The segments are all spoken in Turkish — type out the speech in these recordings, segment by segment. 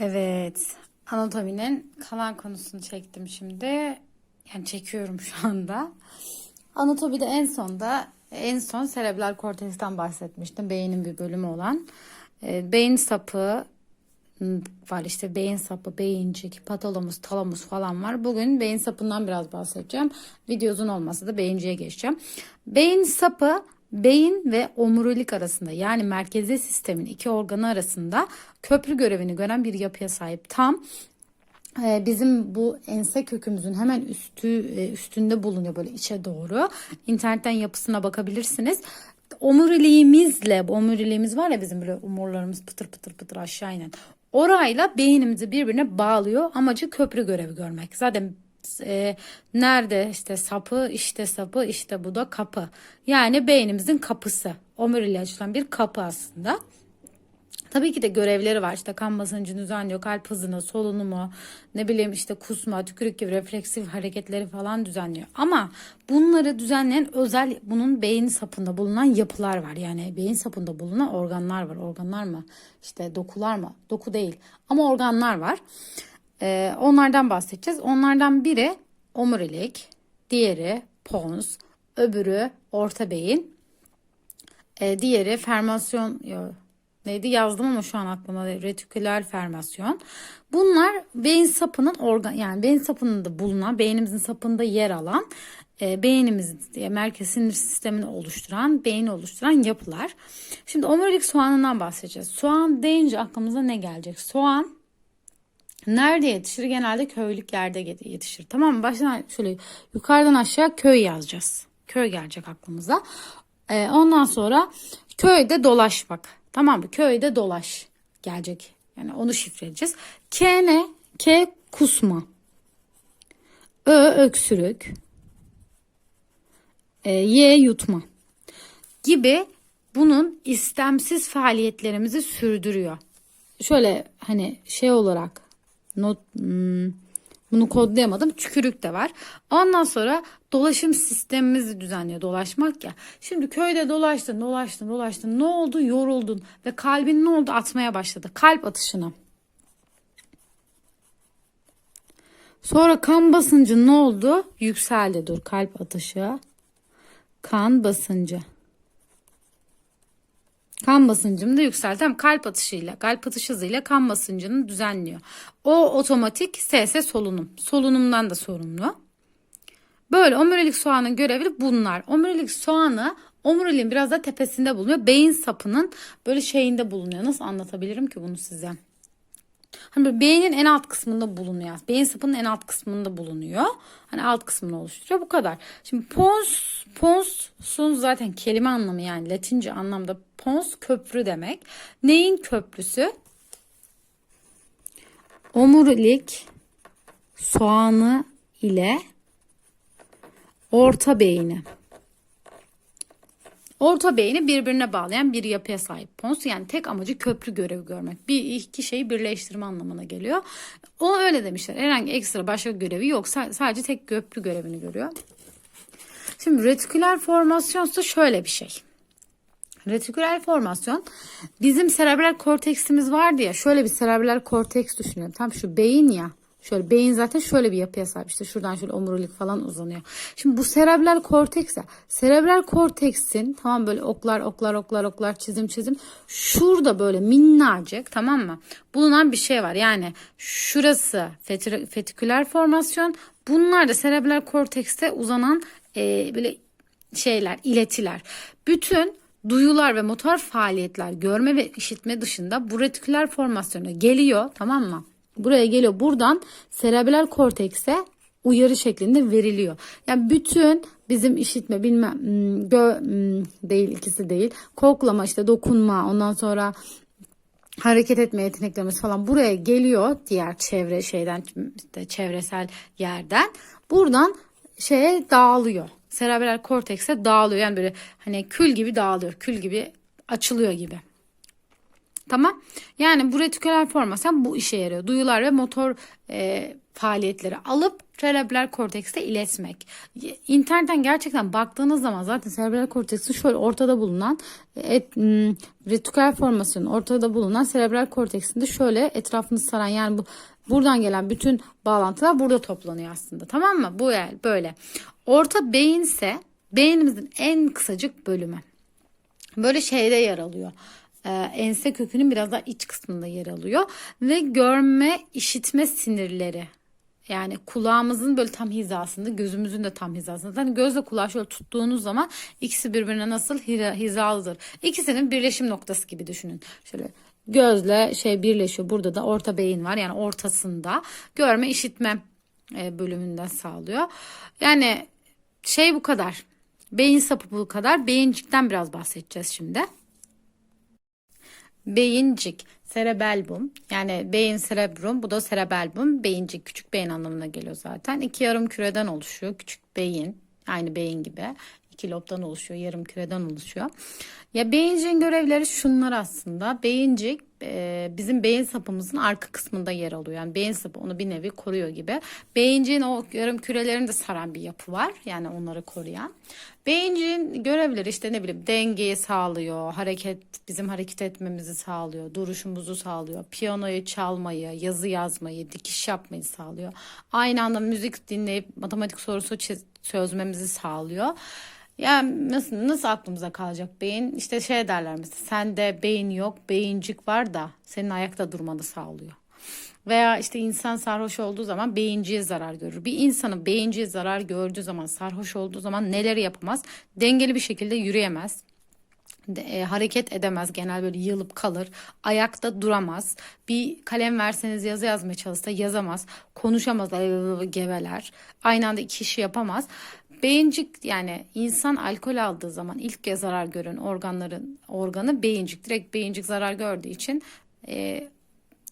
Evet. Anatominin kalan konusunu çektim şimdi. Yani çekiyorum şu anda. Anatomide en sonda en son serebral korteksten bahsetmiştim. Beynin bir bölümü olan. Ee, beyin sapı var işte beyin sapı, beyincik, patalamus, talamus falan var. Bugün beyin sapından biraz bahsedeceğim. Video uzun olmasa da beyinciye geçeceğim. Beyin sapı beyin ve omurilik arasında yani merkezi sistemin iki organı arasında köprü görevini gören bir yapıya sahip. Tam e, bizim bu ense kökümüzün hemen üstü e, üstünde bulunuyor böyle içe doğru. İnternetten yapısına bakabilirsiniz. Omuriliğimizle, omuriliğimiz var ya bizim böyle omurlarımız pıtır pıtır pıtır aşağı inen. Orayla beynimizi birbirine bağlıyor. Amacı köprü görevi görmek. Zaten e, nerede işte sapı, işte sapı, işte bu da kapı. Yani beynimizin kapısı. Omuriliğe açılan bir kapı aslında. Tabii ki de görevleri var. İşte kan basıncını düzenliyor, kalp hızını, solunumu, ne bileyim işte kusma, tükürük gibi refleksif hareketleri falan düzenliyor. Ama bunları düzenleyen özel bunun beyin sapında bulunan yapılar var. Yani beyin sapında bulunan organlar var. Organlar mı? İşte dokular mı? Doku değil. Ama organlar var. Ee, onlardan bahsedeceğiz. Onlardan biri omurilik, diğeri pons, öbürü orta beyin, e, diğeri fermasyon yo, neydi yazdım ama şu an aklıma retiküler fermasyon. Bunlar beyin sapının organ yani beyin sapında bulunan beynimizin sapında yer alan e, beynimiz diye merkez sinir sistemini oluşturan beyni oluşturan yapılar. Şimdi omurilik soğanından bahsedeceğiz. Soğan deyince aklımıza ne gelecek? Soğan Nerede yetişir? Genelde köylüklerde yetişir. Tamam mı? Baştan şöyle yukarıdan aşağı köy yazacağız. Köy gelecek aklımıza. Ee, ondan sonra köyde dolaşmak. Tamam mı? Köyde dolaş gelecek. Yani onu şifreleyeceğiz. K ne? K kusma. Ö öksürük. E, y yutma. Gibi bunun istemsiz faaliyetlerimizi sürdürüyor. Şöyle hani şey olarak not hmm, bunu kodlayamadım. Tükürük de var. Ondan sonra dolaşım sistemimizi düzenliyor dolaşmak ya. Şimdi köyde dolaştın, dolaştın, dolaştın. Ne oldu? Yoruldun ve kalbin ne oldu? Atmaya başladı. Kalp atışını. Sonra kan basıncı ne oldu? Yükseldi. Dur kalp atışı. Kan basıncı. Kan basıncını da yükselten kalp atışıyla, kalp atış hızıyla kan basıncını düzenliyor. O otomatik SS solunum. Solunumdan da sorumlu. Böyle omurilik soğanın görevi bunlar. Omurilik soğanı omuriliğin biraz da tepesinde bulunuyor. Beyin sapının böyle şeyinde bulunuyor. Nasıl anlatabilirim ki bunu size? Hani beynin en alt kısmında bulunuyor. Beyin sapının en alt kısmında bulunuyor. Hani alt kısmını oluşturuyor. Bu kadar. Şimdi pons, ponsun zaten kelime anlamı yani latince anlamda pons köprü demek. Neyin köprüsü? Omurilik soğanı ile orta beyni. Orta beyni birbirine bağlayan bir yapıya sahip pons. Yani tek amacı köprü görevi görmek. Bir iki şeyi birleştirme anlamına geliyor. O öyle demişler. Herhangi ekstra başka görevi yok. Sadece tek köprü görevini görüyor. Şimdi retiküler formasyon ise şöyle bir şey. Retiküler formasyon bizim serebral korteksimiz vardı ya şöyle bir serebral korteks düşünüyorum. Tam şu beyin ya Şöyle beyin zaten şöyle bir yapıya sahip. İşte şuradan şöyle omurilik falan uzanıyor. Şimdi bu serebral korteks ya. Serebral korteksin tamam böyle oklar oklar oklar oklar çizim çizim. Şurada böyle minnacık tamam mı? Bulunan bir şey var. Yani şurası fetiküler formasyon. Bunlar da serebral kortekste uzanan e, böyle şeyler, iletiler. Bütün duyular ve motor faaliyetler görme ve işitme dışında bu retiküler formasyona geliyor tamam mı? Buraya geliyor. Buradan serebral kortekse uyarı şeklinde veriliyor. Yani bütün bizim işitme bilmem hmm, gö hmm, değil ikisi değil. Koklama işte dokunma ondan sonra hareket etme yeteneklerimiz falan buraya geliyor diğer çevre şeyden işte çevresel yerden. Buradan şeye dağılıyor. Serebral kortekse dağılıyor. Yani böyle hani kül gibi dağılıyor. Kül gibi açılıyor gibi. Tamam. Yani bu retiküler formasyon bu işe yarıyor. Duyular ve motor e, faaliyetleri alıp serebral kortekste iletmek. İnternetten gerçekten baktığınız zaman zaten serebral korteksin şöyle ortada bulunan et, m, retiküler formasyonun ortada bulunan serebral korteksinde şöyle etrafını saran yani bu buradan gelen bütün bağlantılar burada toplanıyor aslında. Tamam mı? Bu yer böyle. Orta beyinse beynimizin en kısacık bölümü. Böyle şeyde yer alıyor. Ee, ense kökünün biraz daha iç kısmında yer alıyor ve görme, işitme sinirleri yani kulağımızın böyle tam hizasında, gözümüzün de tam hizasında. Hani gözle kulağı şöyle tuttuğunuz zaman ikisi birbirine nasıl hi- hizalıdır. İkisinin birleşim noktası gibi düşünün. Şöyle gözle şey birleşiyor. Burada da orta beyin var. Yani ortasında görme, işitme e, bölümünden sağlıyor. Yani şey bu kadar. Beyin sapı bu kadar. Beyincikten biraz bahsedeceğiz şimdi. Beyincik, cerebellum. Yani beyin cerebrum bu da cerebellum. Beyincik küçük beyin anlamına geliyor zaten. İki yarım küreden oluşuyor. Küçük beyin aynı beyin gibi. İki lobdan oluşuyor yarım küreden oluşuyor. Ya beyinciğin görevleri şunlar aslında. Beyincik e, bizim beyin sapımızın arka kısmında yer alıyor. Yani beyin sapı onu bir nevi koruyor gibi. Beyinciğin o yarım kürelerini de saran bir yapı var. Yani onları koruyan. Beyinciğin görevleri işte ne bileyim dengeyi sağlıyor, hareket bizim hareket etmemizi sağlıyor, duruşumuzu sağlıyor, piyanoyu çalmayı, yazı yazmayı, dikiş yapmayı sağlıyor. Aynı anda müzik dinleyip matematik sorusu çözmemizi sağlıyor. Yani nasıl nasıl aklımıza kalacak beyin? İşte şey derler mesela sende beyin yok, beyincik var da senin ayakta durmanı sağlıyor. Veya işte insan sarhoş olduğu zaman beyinciye zarar görür. Bir insanın beyinciye zarar gördüğü zaman, sarhoş olduğu zaman neleri yapamaz? Dengeli bir şekilde yürüyemez. De, e, hareket edemez genel böyle yığılıp kalır ayakta duramaz bir kalem verseniz yazı yazmaya çalışsa yazamaz konuşamaz geveler aynı anda iki işi yapamaz beyincik yani insan alkol aldığı zaman ilk kez zarar gören organların organı beyincik direkt beyincik zarar gördüğü için e,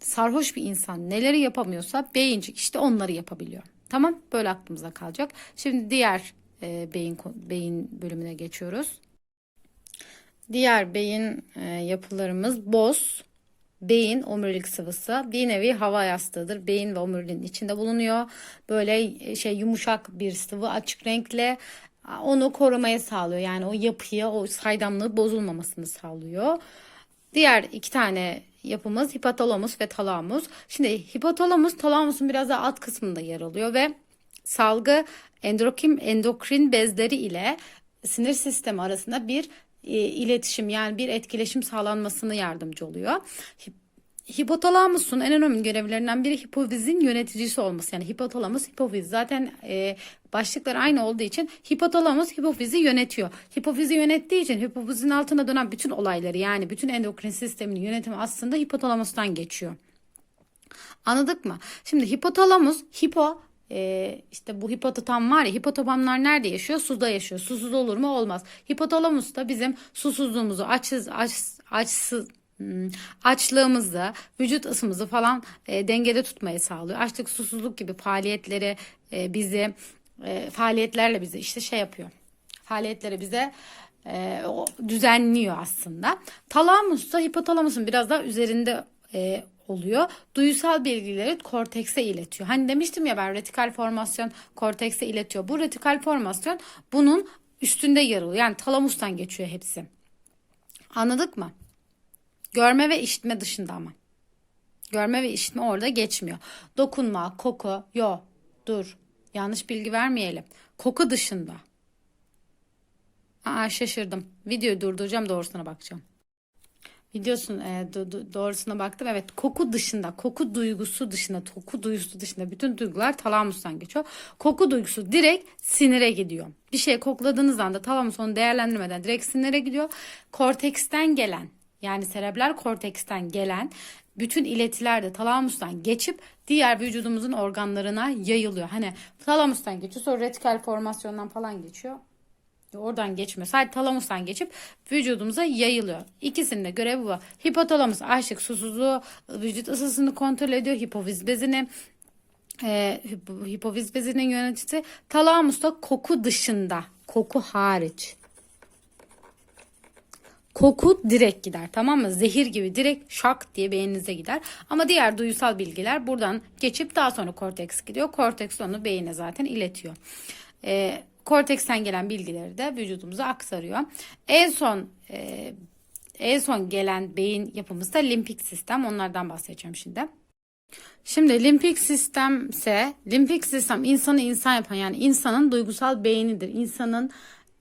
sarhoş bir insan neleri yapamıyorsa beyincik işte onları yapabiliyor. Tamam böyle aklımıza kalacak. Şimdi diğer e, beyin beyin bölümüne geçiyoruz. Diğer beyin e, yapılarımız boz, beyin omurilik sıvısı bir nevi hava yastığıdır. Beyin ve omuriliğin içinde bulunuyor. Böyle e, şey yumuşak bir sıvı açık renkle onu korumaya sağlıyor. Yani o yapıyı, o saydamlığı bozulmamasını sağlıyor. Diğer iki tane yapımız hipotalamus ve talamus. Şimdi hipotalamus talamusun biraz daha alt kısmında yer alıyor ve salgı endokrin endokrin bezleri ile sinir sistemi arasında bir iletişim yani bir etkileşim sağlanmasına yardımcı oluyor. Hipotalamusun en önemli görevlerinden biri hipofizin yöneticisi olması. Yani hipotalamus hipofiz zaten e, başlıklar aynı olduğu için hipotalamus hipofizi yönetiyor. Hipofizi yönettiği için hipofizin altına dönen bütün olayları yani bütün endokrin sisteminin yönetimi aslında hipotalamustan geçiyor. Anladık mı? Şimdi hipotalamus hipo e, işte bu hipotatam var ya hipotatamlar nerede yaşıyor? Suda yaşıyor. Susuz olur mu? Olmaz. Hipotalamus da bizim susuzluğumuzu açsız aç, açsız Hmm. Açlığımızı, vücut ısımızı falan e, dengede tutmayı sağlıyor. Açlık, susuzluk gibi faaliyetleri e, bizi e, faaliyetlerle bizi işte şey yapıyor. Faaliyetleri bize e, o, düzenliyor aslında. Talamus da hipotalamusun biraz daha üzerinde e, oluyor. Duyusal bilgileri kortekse iletiyor. Hani demiştim ya ben retikal formasyon kortekse iletiyor. Bu retikal formasyon bunun üstünde yer alıyor. Yani talamustan geçiyor hepsi. Anladık mı? Görme ve işitme dışında ama. Görme ve işitme orada geçmiyor. Dokunma, koku, yo, dur. Yanlış bilgi vermeyelim. Koku dışında. Aa şaşırdım. Videoyu durduracağım doğrusuna bakacağım. Videosun e, do, do, doğrusuna baktım. Evet koku dışında, koku duygusu dışında, koku duygusu dışında bütün duygular talamustan geçiyor. Koku duygusu direkt sinire gidiyor. Bir şey kokladığınız anda talamus onu değerlendirmeden direkt sinire gidiyor. Korteksten gelen yani serebral korteksten gelen bütün iletiler de talamustan geçip diğer vücudumuzun organlarına yayılıyor. Hani talamustan geçiyor sonra retikal formasyondan falan geçiyor. Oradan geçmiyor. Sadece talamustan geçip vücudumuza yayılıyor. İkisinin de görevi bu. Hipotalamus açlık susuzluğu vücut ısısını kontrol ediyor. Hipofiz bezini e, hipofiz bezinin yöneticisi. Talamus da koku dışında. Koku hariç. Koku direkt gider tamam mı? Zehir gibi direkt şak diye beyninize gider. Ama diğer duysal bilgiler buradan geçip daha sonra korteks gidiyor. Korteks onu beyine zaten iletiyor. Ee, korteksten gelen bilgileri de vücudumuza aktarıyor. En son e, en son gelen beyin yapımız da limpik sistem. Onlardan bahsedeceğim şimdi. Şimdi limpik sistem ise limpik sistem insanı insan yapan yani insanın duygusal beynidir. İnsanın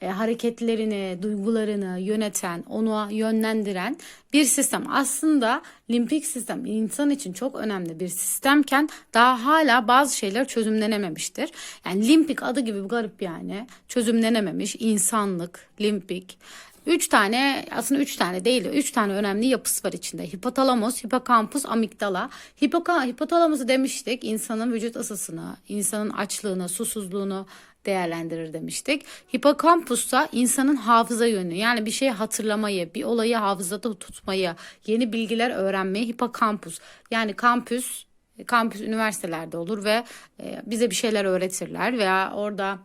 e, hareketlerini, duygularını yöneten, onu yönlendiren bir sistem. Aslında limpik sistem insan için çok önemli bir sistemken daha hala bazı şeyler çözümlenememiştir. Yani limpik adı gibi garip yani çözümlenememiş insanlık, limpik. Üç tane aslında üç tane değil de üç tane önemli yapısı var içinde. Hipotalamus, hipokampus, amigdala. Hipoka, hipotalamusu demiştik insanın vücut ısısını, insanın açlığını, susuzluğunu değerlendirir demiştik. Hipokampus insanın hafıza yönü yani bir şeyi hatırlamayı, bir olayı hafızada tutmayı, yeni bilgiler öğrenmeyi hipokampus. Yani kampüs, kampüs üniversitelerde olur ve e, bize bir şeyler öğretirler veya orada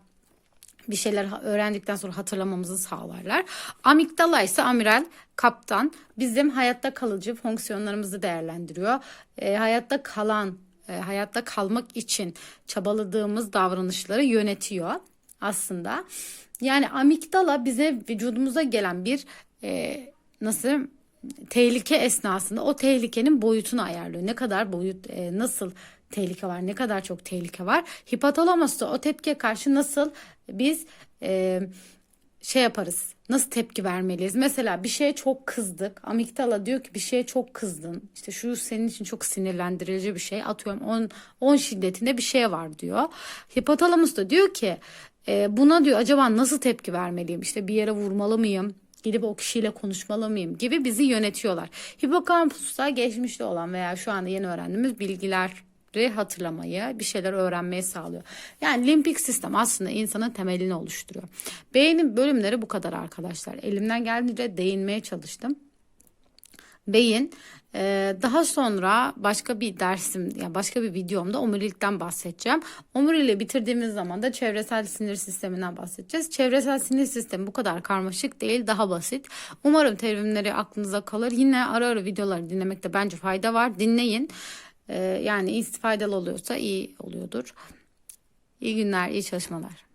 bir şeyler öğrendikten sonra hatırlamamızı sağlarlar. Amigdala ise amiral kaptan bizim hayatta kalıcı fonksiyonlarımızı değerlendiriyor. E, hayatta kalan, e, hayatta kalmak için çabaladığımız davranışları yönetiyor aslında. Yani amigdala bize vücudumuza gelen bir e, nasıl tehlike esnasında o tehlikenin boyutunu ayarlıyor. Ne kadar boyut, e, nasıl tehlike var, ne kadar çok tehlike var. Hipotalamus da o tepkiye karşı nasıl biz e, şey yaparız. Nasıl tepki vermeliyiz? Mesela bir şeye çok kızdık. Amigdala diyor ki bir şeye çok kızdın. İşte şu senin için çok sinirlendirici bir şey. Atıyorum 10 10 şiddetinde bir şey var diyor. Hipotalamus da diyor ki e, buna diyor acaba nasıl tepki vermeliyim? İşte bir yere vurmalı mıyım? Gidip o kişiyle konuşmalı mıyım gibi bizi yönetiyorlar. Hipokampusta geçmişte olan veya şu anda yeni öğrendiğimiz bilgiler hatırlamayı, bir şeyler öğrenmeyi sağlıyor. Yani limpik sistem aslında insanın temelini oluşturuyor. Beynin bölümleri bu kadar arkadaşlar. Elimden geldiğince değinmeye çalıştım. Beyin ee, daha sonra başka bir dersim yani başka bir videomda omurilikten bahsedeceğim. Omuriliği bitirdiğimiz zaman da çevresel sinir sisteminden bahsedeceğiz. Çevresel sinir sistemi bu kadar karmaşık değil daha basit. Umarım terimleri aklınıza kalır. Yine ara ara videoları dinlemekte bence fayda var. Dinleyin. Ee, yani faydalı oluyorsa iyi oluyordur. İyi günler, iyi çalışmalar.